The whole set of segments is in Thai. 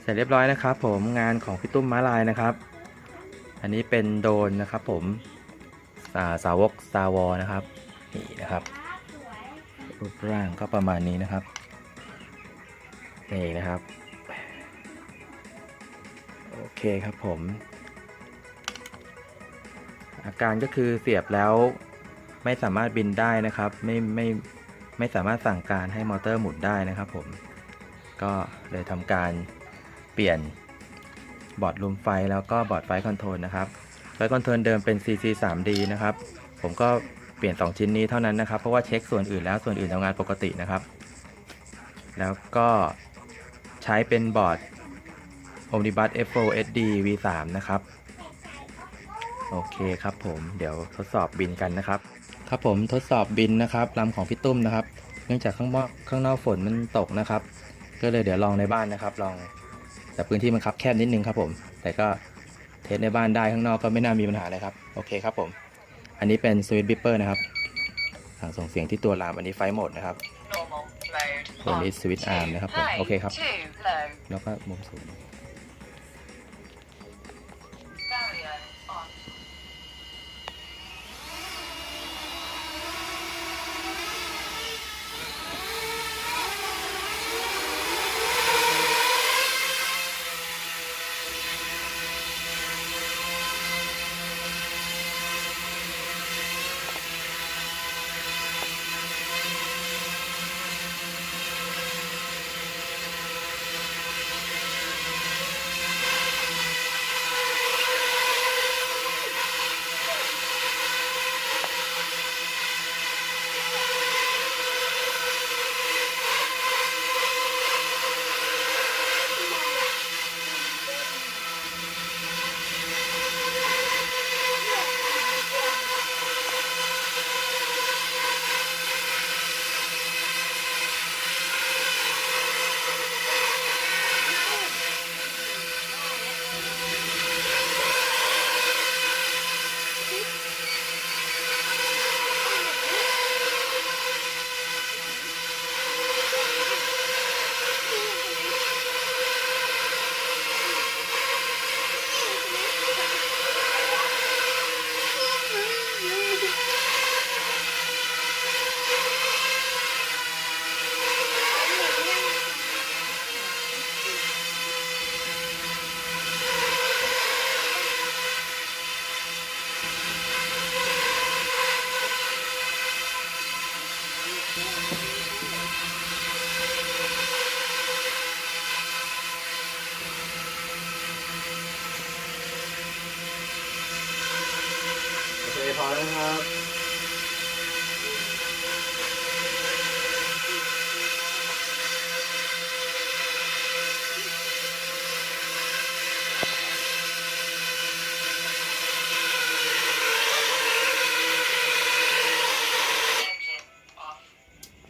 เสร็จเรียบร้อยนะครับ ผมงานของพี่ตุ้มม้าลายนะครับ อันนี้เป็นโดนนะครับผมาสาวก Star w a r นะครับนี่นะครับรูปร่างก็ประมาณนี้นะครับนี่นะครับ โอเคครับผม อาการก็คือเสียบแล้วไม่สามารถบินได้นะครับ ไม่ไม่ไม่สามารถสั่งการให้มอเตอร์หมุนได้นะครับผมก็เลยทำการ เปลี่ยนบอร์ดลูมไฟแล้วก็บอร์ดไฟคอนโทรลนะครับไฟคอนโทรลเดิมเป็น CC 3D นะครับ ผมก็เปลี่ยน 2 ชิ้นนี้เท่านั้นนะครับ เพราะว่าเช็คส่วนอื่นแล้วส่วนอื่นทำงานปกตินะครับ แล้วก็ใช้เป็นบอร์ด Omnibus F4 SD V3 นะครับ โอเคครับผมเดี๋ยวทดสอบบินกันนะครับ ครับผมทดสอบบินนะครับลำของพี่ตุ้มนะครับ เนื่องจากข้างนอกข้างนอกฝนมันตกนะครับ ก็เลยเดี๋ยวลองในบ้านนะครับลอง แต่พื้นที่มันคับแคบนิดนึงครับผม แต่ก็เทสในบ้านได้ข้างนอกก็ไม่น่ามีปัญหาเลยครับ โอเคครับผม อันนี้เป็นสวิตช์บิปเปอร์นะครับสั่งส่งเสียงที่ตัวรามอันนี้ไฟโหมดนะครับ Normal mode ตัวนี้ on. สวิตช์อาร์มนะครับผม High, โอเคครับ Two low. แล้วก็มุมสูง พอแล้วครับ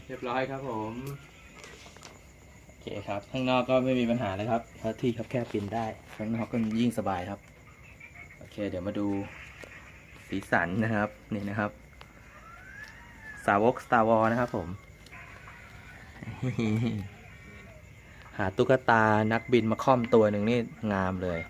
เรียบร้อยครับผมโอเคครับ ข้างนอกก็ไม่มีปัญหาเลยครับเพราะที่ครับแคบปินได้ ข้างนอกก็ยิ่งสบายครับ โอเค เดี๋ยวมาดู สีสันนะครับ นี่นะครับ สาวก Star Wars นะครับผม หาตุ๊กตานักบินมาค่อมตัวหนึ่งนี่งามเลย